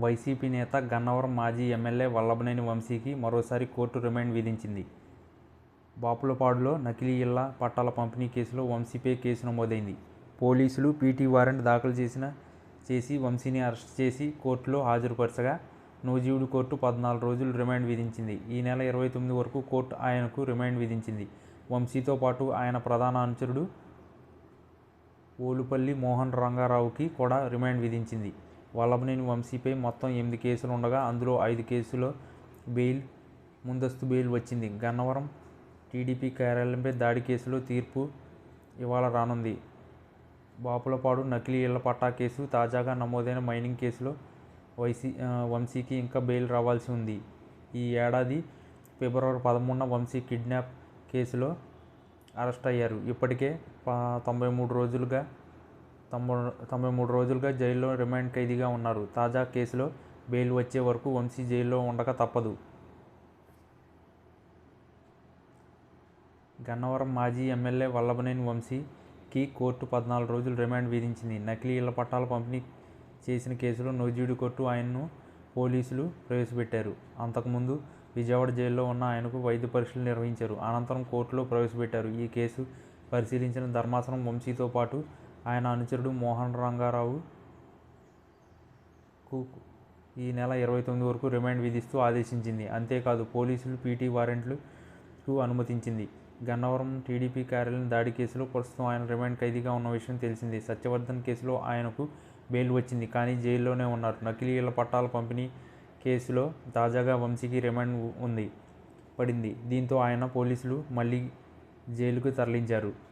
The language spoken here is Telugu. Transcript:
వైసీపీ నేత గన్నవరం మాజీ ఎమ్మెల్యే వల్లభనేని వంశీకి మరోసారి కోర్టు రిమాండ్ విధించింది. బాపులపాడులో నకిలీ ఇళ్ళ పట్టాల పంపిణీ కేసులో వంశీపై కేసు నమోదైంది. పోలీసులు పీటీ వారెంట్ దాఖలు చేసిన చేసి వంశీని అరెస్ట్ చేసి కోర్టులో హాజరుపరచగా నూజీవుడి కోర్టు పద్నాలుగు రోజులు రిమాండ్ విధించింది. ఈ నెల ఇరవై తొమ్మిది వరకు కోర్టు ఆయనకు రిమాండ్ విధించింది. వంశీతో పాటు ఆయన ప్రధాన అనుచరుడు ఓలుపల్లి మోహన్ రంగారావుకి కూడా రిమాండ్ విధించింది. వల్లభనేని వంశీపై మొత్తం ఎనిమిది కేసులు ఉండగా అందులో ఐదు కేసులో బెయిల్ ముందస్తు బెయిల్ వచ్చింది. గన్నవరం టీడీపీ కార్యాలయంపై దాడి కేసులో తీర్పు ఇవాళ రానుంది. బాపులపాడు నకిలీ ఇళ్ళ పట్టా కేసు తాజాగా నమోదైన మైనింగ్ కేసులో వైసీ వంశీకి ఇంకా బెయిల్ రావాల్సి ఉంది. ఈ ఏడాది ఫిబ్రవరి పదమూడున వంశీ కిడ్నాప్ కేసులో అరెస్ట్ అయ్యారు. ఇప్పటికే తొంభై మూడు రోజులుగా తొంభై తొంభై మూడు రోజులుగా జైల్లో రిమాండ్ ఖైదీగా ఉన్నారు. తాజా కేసులో బెయిల్ వచ్చే వరకు వంశీ జైల్లో ఉండక తప్పదు. గన్నవరం మాజీ ఎమ్మెల్యే వల్లభనేని వంశీకి కోర్టు పద్నాలుగు రోజులు రిమాండ్ విధించింది. నకిలీ ఇళ్ళ పట్టాల పంపిణీ చేసిన కేసులో నోజీడు కోర్టు ఆయన్ను పోలీసులు ప్రవేశపెట్టారు. అంతకుముందు విజయవాడ జైల్లో ఉన్న ఆయనకు వైద్య పరీక్షలు నిర్వహించారు. అనంతరం కోర్టులో ప్రవేశపెట్టారు. ఈ కేసు పరిశీలించిన ధర్మాసనం వంశీతో పాటు ఆయన అనుచరుడు మోహన్ రంగారావు ఈ నెల ఇరవై తొమ్మిది వరకు రిమాండ్ విధిస్తూ ఆదేశించింది. అంతేకాదు పోలీసులు పీటీ వారెంట్లకు అనుమతించింది. గన్నవరం టీడీపీ కార్యాలయం దాడి కేసులో ప్రస్తుతం ఆయన రిమాండ్ ఖైదీగా ఉన్న విషయం తెలిసింది. సత్యవర్ధన్ కేసులో ఆయనకు బెయిల్ వచ్చింది. కానీ జైల్లోనే ఉన్నారు. నకిలీ ఇళ్ళ పట్టాల పంపిణీ కేసులో తాజాగా వంశీకి రిమాండ్ ఉంది పడింది. దీంతో ఆయన పోలీసులు మళ్ళీ జైలుకు తరలించారు.